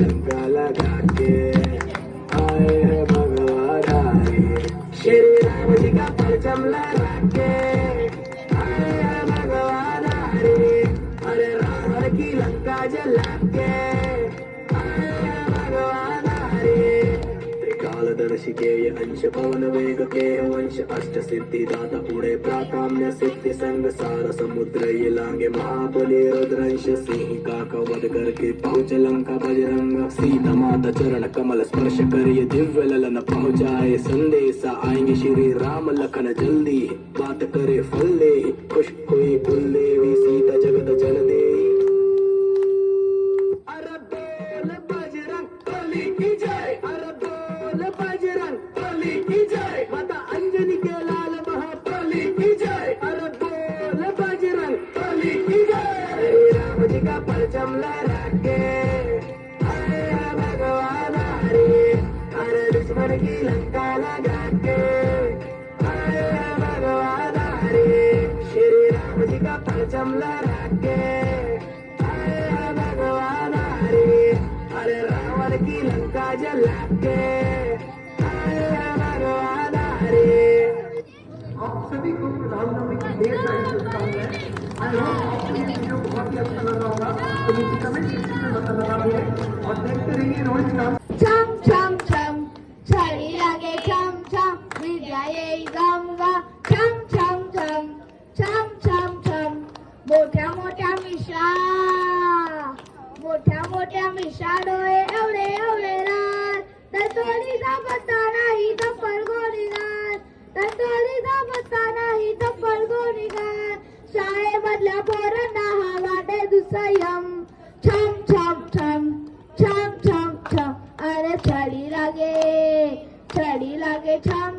दुश्मन की लंका लगा के आए हैं भगवाधारी श्री राम जी का परचम त्रिकालदर्शिकेय अंश पवन वेग के वंश अष्ट सिद्धि दाता पुढे प्राकाम्य सिद्धि संग सार समुद्र ये लांगे महाबली रुद्रंश सिंह का कवध करके पहुंच लंका बजरंग सीता माता चरण कमल स्पर्श करिए दिव्य ललन पहुंचाए संदेशा आएंगे श्री राम लखन जल्दी बात करे फल दे खुश हुई कुल देवी सीता जगत जल दे परचम के अरे भगवान हरे अरे रावण की लंका जला के अरे भगवान हरे आप सभी को ढेर सारी शुभकामनाएँ। आई होप आपको बहुत ही अच्छा लगा होगा। तो मुझे कमेंट सेक्शन में बताना भूलें और देखते रहिए रोज छम छम छम छम छम छम मोठ्या मोठ्या मिशा मोठ्या मोठ्या मिशा डोळे एवढे एवढे लाल तत्वलीचा पत्ता नाही तप्पल गोरीगार तत्वलीचा पत्ता नाही तप्पल गोरीगार शाळेमधल्या पोरांना हा वाटे दुसयम छम छम छम छम छम छम अरे छडी लागे छडी लागे छम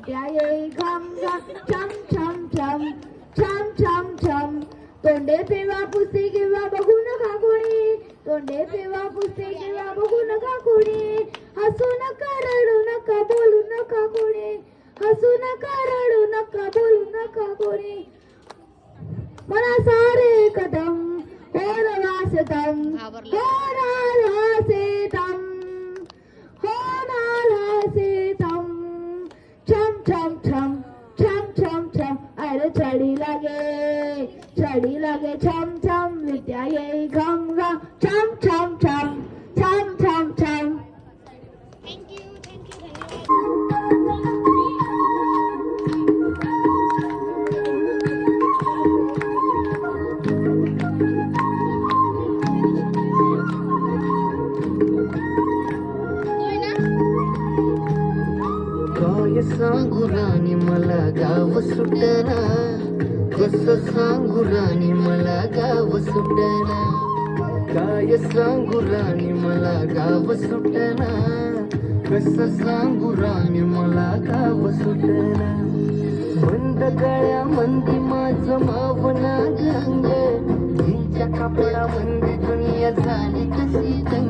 विद्या येई गंगा छम छम छम छम छम छम तोंडे पिवा पुसते किंवा बघू नका कोणी तोंडे पिवा पुसते किंवा बघू नका कोणी हसू नका रडू नका बोलू नका कोणी. हसू नका रडू नका बोलू नका कोणी. मला सारे कदम होर वासतम होणार हासेतम होणार हासेतम. छम छम छम छम छम छम अरे चढी लागे चढी लागे छम छम विद्या येई गंगा छम छम छम सुटना कस सांगू राणी मला गाव सुटना. काय सांगू राणी मला गाव सुटना कस सांगू राणी मला गाव सुटना. मंद गळ्या मंदी माझ मावना गंग हिच्या कपडा मंदी दुनिया झाली कशी दंग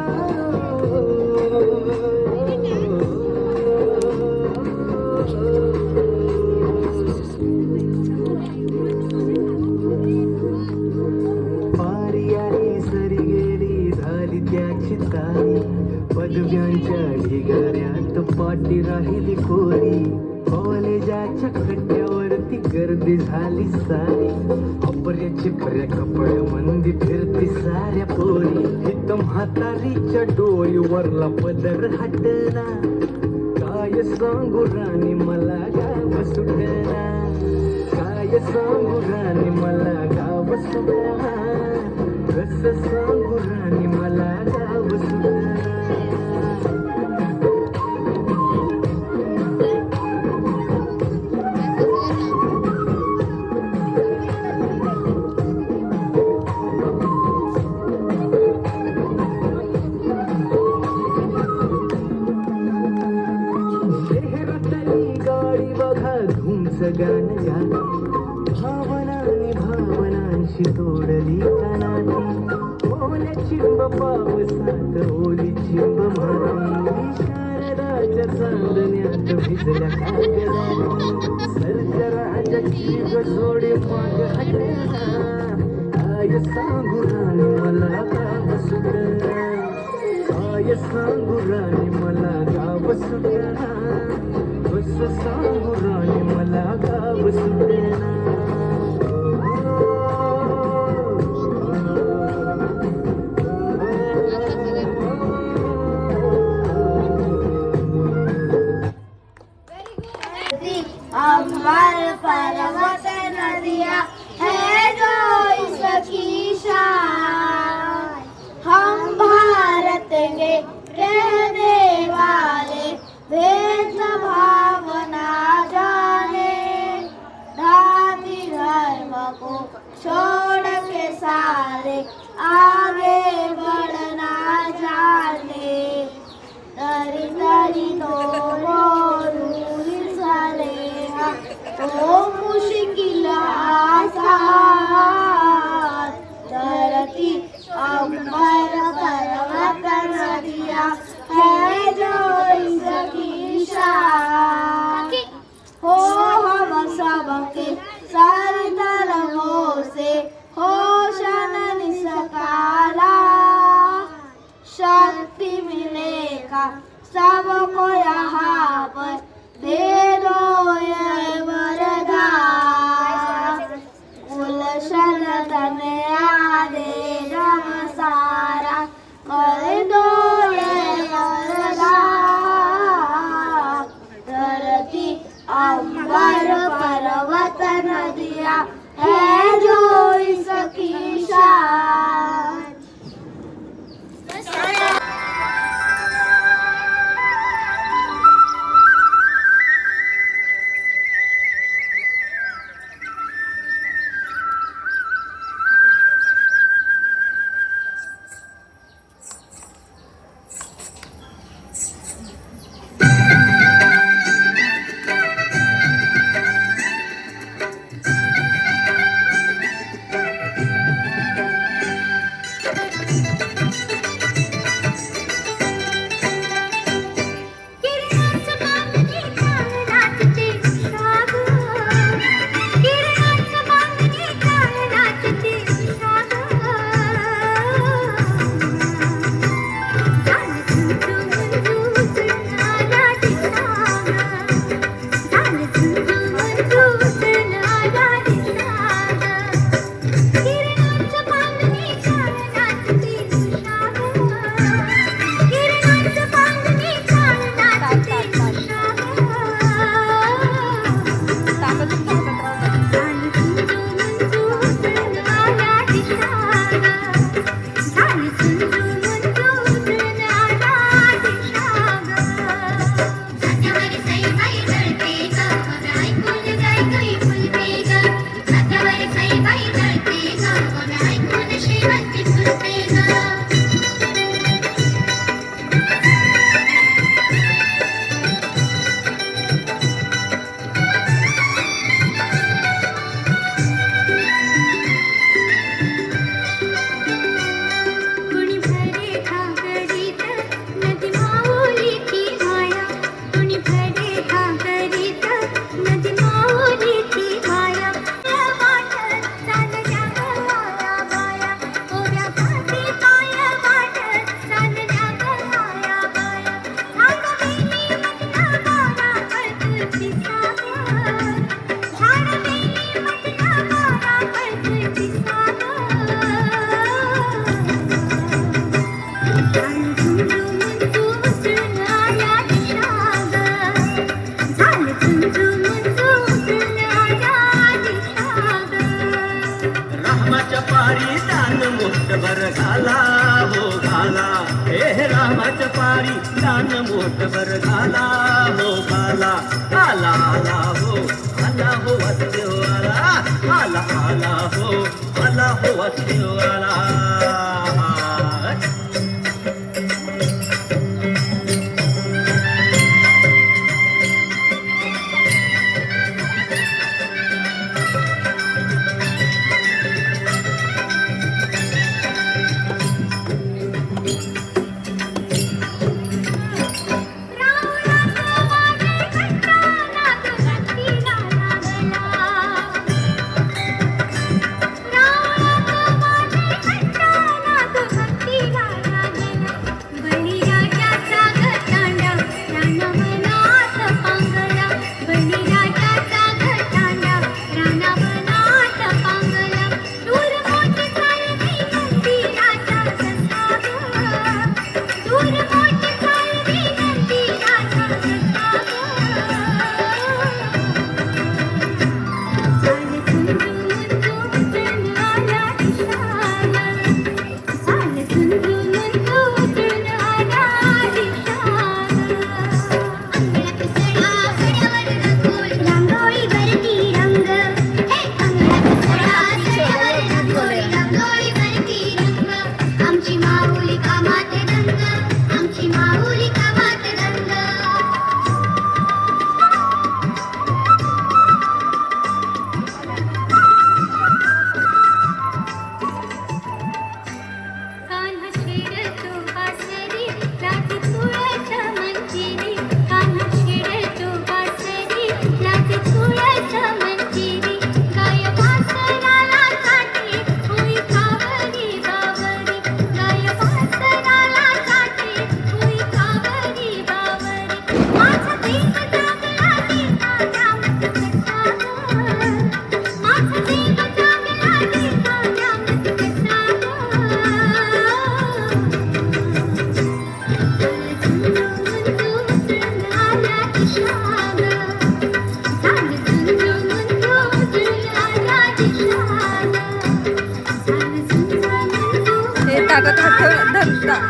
पारी तारी पदव्यांच्या ढिगाऱ्यात पाठी राहिली कोरी. कॉलेजाच्या खड्ड्यावरती गर्दी झाली सारी. अपर्याची पर्या कपड मंदी फिरती साऱ्या पोरी. हित म्हातारीच्या डोळीवरला पदर हटला. काय सांगू राणी मला गाव सुटला. काय सांगू राणी मला गाव सुटला. कस सांगू राणी मला गाव सुद्धा चांदण्यात भिजल्या कागदाती सर्जराजाची हटला काय सांगू राणी मला गाव सुटला काय सांगू राणी मला गाव सुटना कस सांगू राणी मला गाव सुटना अम्बर पर्वत नदिया है जो इसकी शान वारी धान्य मोठ बर झाला हो बाला आला आला हो आला हो वासदेव आला आला आला हो आला हो वासदेव 唱